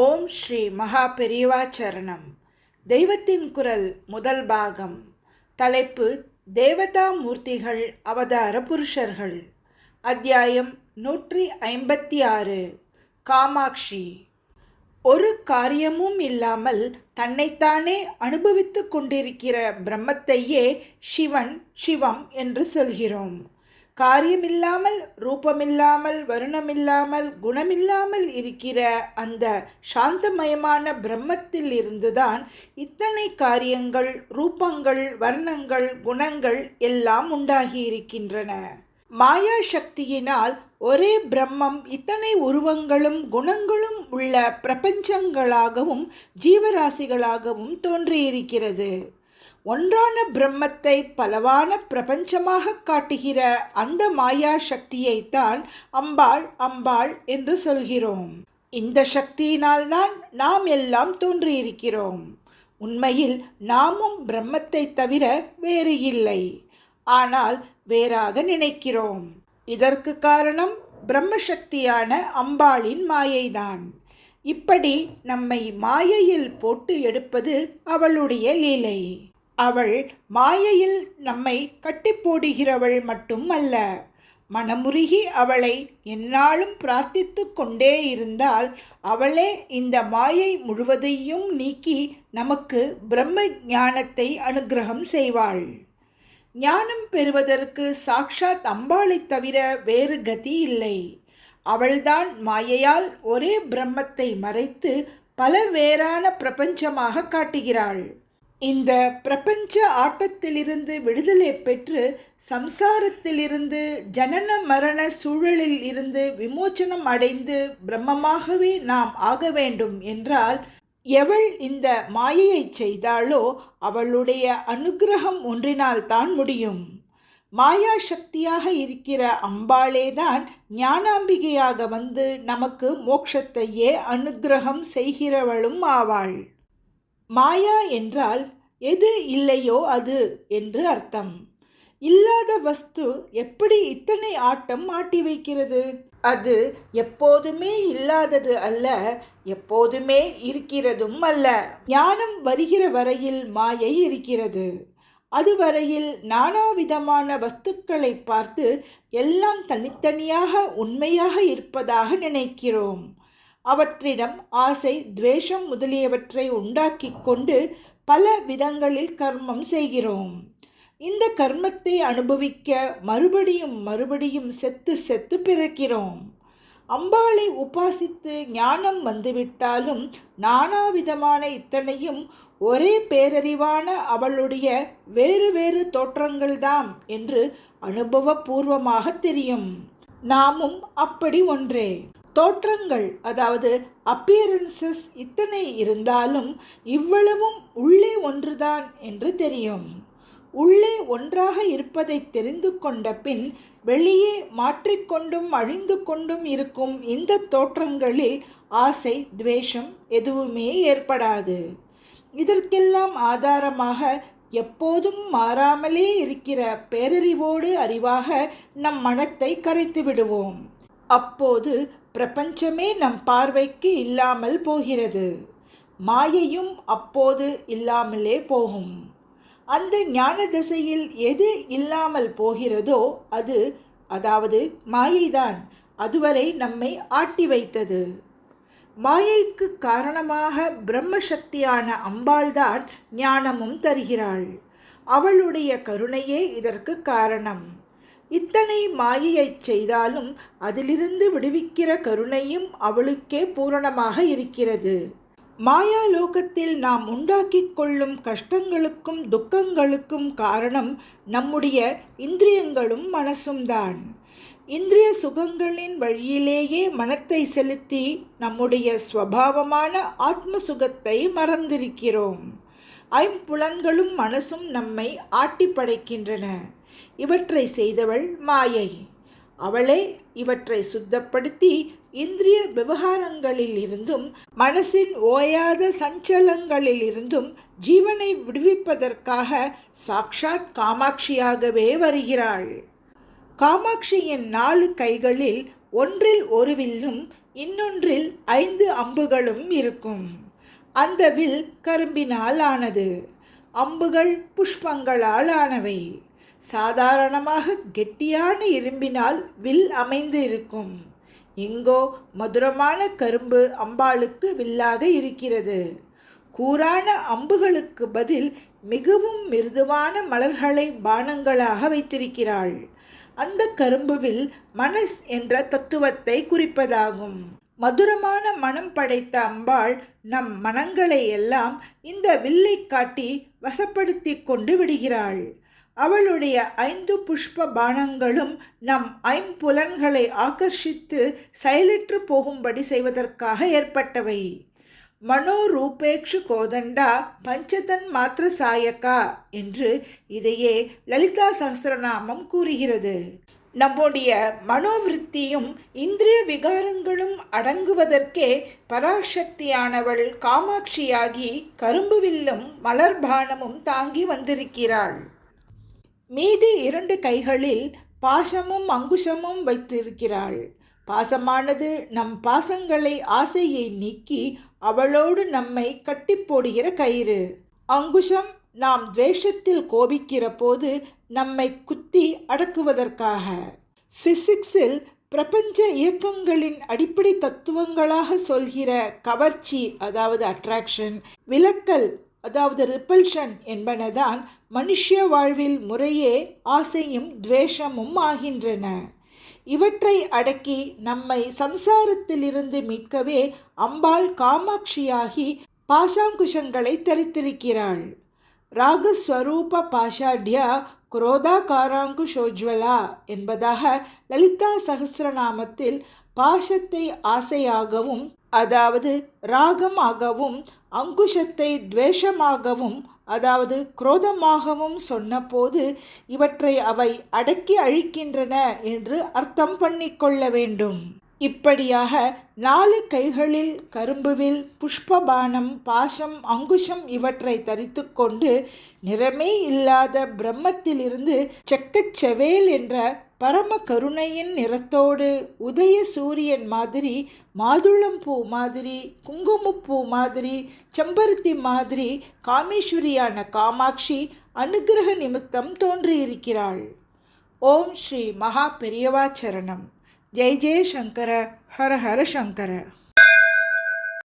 ஓம் ஸ்ரீ மகா பெரியவா சரணம் தெய்வத்தின் குரல் முதல் பாகம். தலைப்பு தேவதா மூர்த்திகள் அவதார புருஷர்கள். அத்தியாயம் நூற்றி ஐம்பத்தி ஆறு காமாட்சி. ஒரு காரியமும் இல்லாமல் தன்னைத்தானே அனுபவித்துக் கொண்டிருக்கிற பிரம்மத்தையே சிவன் சிவம் என்று சொல்கிறோம். காரியமில்லாமல் ரூபமில்லாமல் வருணமில்லாமல் குணமில்லாமல் இருக்கிற அந்த சாந்தமயமான பிரம்மத்தில் இருந்துதான் இத்தனை காரியங்கள் ரூபங்கள் வர்ணங்கள் குணங்கள் எல்லாம் உண்டாகி இருக்கின்றன. மாயா சக்தியினால் ஒரே பிரம்மம் இத்தனை உருவங்களும் குணங்களும் உள்ள பிரபஞ்சங்களாகவும் ஜீவராசிகளாகவும் தோன்றியிருக்கிறது. ஒன்றான பிரம்மத்தை பலவான பிரபஞ்சமாக காட்டுகிற அந்த மாயா சக்தியைத்தான் அம்பாள் அம்பாள் என்று சொல்கிறோம். இந்த சக்தியினால்தான் நாம் எல்லாம் தோன்றியிருக்கிறோம். உண்மையில் நாமும் பிரம்மத்தை தவிர வேறு இல்லை. ஆனால் வேறாக நினைக்கிறோம். இதற்கு காரணம் பிரம்மசக்தியான அம்பாளின் மாயைதான். இப்படி நம்மை மாயையில் போட்டு எடுப்பது அவளுடைய லீலை. அவள் மாயையில் நம்மை கட்டி போடுகிறவள் மட்டும் அல்ல மனமுருகி அவளை எந்நாளும் பிரார்த்தித்து கொண்டே இருந்தால் அவளே இந்த மாயை முழுவதையும் நீக்கி நமக்கு பிரம்ம ஞானத்தை அனுகிரகம் செய்வாள். ஞானம் பெறுவதற்கு சாக்ஷாத் அம்பாளை தவிர வேறு கதி இல்லை. அவள்தான் மாயையால் ஒரே பிரம்மத்தை மறைத்து பல வேறான பிரபஞ்சமாக காட்டுகிறாள். இந்த பிரபஞ்ச ஆட்டத்திலிருந்து விடுதலை பெற்று சம்சாரத்திலிருந்து ஜனன மரண சூழலில் இருந்து விமோச்சனம் அடைந்து பிரம்மமாகவே நாம் ஆக வேண்டும் என்றால் எவள் இந்த மாயையை செய்தாளோ அவளுடைய அனுகிரகம் ஒன்றினால் தான் முடியும். மாயா சக்தியாக இருக்கிற அம்பாளேதான் ஞானாம்பிகையாக வந்து நமக்கு மோட்சத்தையே அனுகிரகம் செய்கிறவளும் ஆவாள். மாயா என்றால் எது இல்லையோ அது என்று அர்த்தம். இல்லாத வஸ்து எப்படி இத்தனை ஆட்டம் ஆட்டி வைக்கிறது? அது எப்போதுமே இல்லாதது அல்ல எப்போதுமே இருக்கிறதும் அல்ல. ஞானம் வருகிற வரையில் மாயை இருக்கிறது. அதுவரையில் நானாவிதமான வஸ்துக்களை பார்த்து எல்லாம் தனித்தனியாக உண்மையாக இருப்பதாக நினைக்கிறோம். அவற்றிடம் ஆசை துவேஷம் முதலியவற்றை உண்டாக்கி கொண்டு பல விதங்களில் கர்மம் செய்கிறோம். இந்த கர்மத்தை அனுபவிக்க மறுபடியும் மறுபடியும் செத்து செத்து பிறக்கிறோம். அம்பாளை உபாசித்து ஞானம் வந்துவிட்டாலும் நானாவிதமான இத்தனையும் ஒரே பேரறிவான அவளுடைய வேறு வேறு தோற்றங்கள்தாம் என்று அனுபவபூர்வமாக தெரியும். நாமும் அப்படி ஒன்றே. தோற்றங்கள் அதாவது அப்பியரன்சஸ் இத்தனை இருந்தாலும் இவ்வளவும் உள்ளே ஒன்றுதான் என்று தெரியும். உள்ளே ஒன்றாக இருப்பதை தெரிந்து கொண்ட பின் வெளியே மாற்றிக்கொண்டும் அழிந்து கொண்டும் இருக்கும் இந்த தோற்றங்களில் ஆசை துவேஷம் எதுவுமே ஏற்படாது. இதற்கெல்லாம் ஆதாரமாக எப்போதும் மாறாமலே இருக்கிற பேரறிவோடு அறிவாக நம் மனத்தை கரைத்து விடுவோம் அப்போது பிரபஞ்சமே நம் பார்வைக்கு இல்லாமல் போகிறது. மாயையும் அப்போது இல்லாமலே போகும். அந்த ஞான திசையில் எது இல்லாமல் போகிறதோ அது அதாவது மாயைதான் அதுவரை நம்மை ஆட்டி வைத்தது. மாயைக்கு காரணமாக பிரம்மசக்தியான அம்பாள்தான் ஞானமும் தருகிறாள். அவளுடைய கருணையே இதற்கு காரணம். இத்தனை மாயையைச் செய்தாலும் அதிலிருந்து விடுவிக்கிற கருணையும் அவளுக்கே பூரணமாக இருக்கிறது. மாயா லோகத்தில் நாம் உண்டாக்கிக் கொள்ளும் கஷ்டங்களுக்கும் துக்கங்களுக்கும் காரணம் நம்முடைய இந்திரியங்களும் மனசும்தான். இந்திரிய சுகங்களின் வழியிலேயே மனத்தை செலுத்தி நம்முடைய ஸ்வபாவமான ஆத்ம சுகத்தை மறந்திருக்கிறோம். ஐம்புலன்களும் மனசும் நம்மை ஆட்டி படைக்கின்றன இவற்றை செய்தவள் மாயை. அவளே இவற்றை சுத்தப்படுத்தி இந்திரிய விவகாரங்களில் இருந்தும் மனசின் ஓயாத சஞ்சலங்களில் இருந்தும் ஜீவனை விடுவிப்பதற்காக சாக்ஷாத் காமாட்சியாகவே வருகிறாள். காமாட்சியின் நாலு கைகளில் ஒன்றில் ஒரு வில்லும் இன்னொன்றில் ஐந்து அம்புகளும் இருக்கும். அந்த வில் கரும்பினால் ஆனது. அம்புகள் புஷ்பங்களால் ஆனவை. சாதாரணமாக கெட்டியான இரும்பினால் வில் அமைந்து இருக்கும். இங்கோ மதுரமான கரும்பு அம்பாளுக்கு வில்லாக இருக்கிறது. கூரான அம்புகளுக்கு பதில் மிகவும் மிருதுவான மலர்களை பானங்களாக வைத்திருக்கிறாள். அந்த கரும்புவில் மனஸ் என்ற தத்துவத்தை குறிப்பதாகும். மதுரமான மனம் படைத்த அம்பாள் நம் மனங்களை எல்லாம் இந்த வில்லை காட்டி வசப்படுத்தி கொண்டு விடுகிறாள். அவளுடைய ஐந்து புஷ்ப பானங்களும் நம் ஐம்புலன்களை ஆகர்ஷித்து செயலற்று போகும்படி செய்வதற்காக ஏற்பட்டவை. மனோரூபேக்ஷு கோதண்டா பஞ்சதன் மாத்திர சாயக்கா என்று இதையே லலிதா சகசிரநாமம் கூறுகிறது. நம்முடைய மனோவிருத்தியும் இந்திரிய விகாரங்களும் அடங்குவதற்கே பராசக்தியானவள் காமாட்சியாகி கரும்புவில்லும் மலர்பானமும் தாங்கி வந்திருக்கிறாள். மீதி இரண்டு கைகளில் பாசமும் அங்குஷமும் வைத்திருக்கிறாள். பாசமானது நம் பாசங்களை ஆசையை நீக்கி அவளோடு நம்மை கட்டி போடுகிற கயிறு. அங்குஷம் நாம் துவேஷத்தில் கோபிக்கிற போது நம்மை குத்தி அடக்குவதற்காக. ஃபிசிக்ஸில் பிரபஞ்ச இயக்கங்களின் அடிப்படை தத்துவங்களாக சொல்கிற கவர்ச்சி அதாவது அட்ராக்ஷன் விலக்கல் அதாவது ரிப்பல்ஷன் என்பனதான் மனுஷ வாழ்வில் முறையே ஆசையும் துவேஷமும் ஆகின்றன. இவற்றை அடக்கி நம்மை சம்சாரத்திலிருந்து மீட்கவே அம்பாள் காமாட்சியாகி பாஷாங்குஷங்களை தரித்திருக்கிறாள். ராகஸ்வரூப பாஷாட்யா குரோதாகாராங்குஷோஜ்வலா என்பதாக லலிதா சகசிரநாமத்தில் பாஷத்தை ஆசையாகவும் அதாவது ராகமாகவும் அங்குஷத்தை துவேஷமாகவும் அதாவது குரோதமாகவும் சொன்னபோது இவற்றை அவை அடக்கி அழிக்கின்றன என்று அர்த்தம் பண்ணிக்கொள்ள வேண்டும். இப்படியாக நாலு கைகளில் கரும்புவில் புஷ்பபானம் பாசம் அங்குஷம் இவற்றை தரித்து கொண்டு நிறமே இல்லாத பிரம்மத்திலிருந்து செக்கச்செவேல் என்ற பரம கருணையின் நிறத்தோடு உதய சூரியன் மாதிரி மாதுளம்பூ மாதிரி குங்குமப்பூ மாதிரி செம்பருத்தி மாதிரி காமேஸ்வரியான காமாட்சி அனுகிரக நிமித்தம் தோன்றியிருக்கிறாள். ஓம் ஸ்ரீ மகா பெரியவாச்சரணம் ஜெய் ஜெய சங்கர ஹர ஹர சங்கர.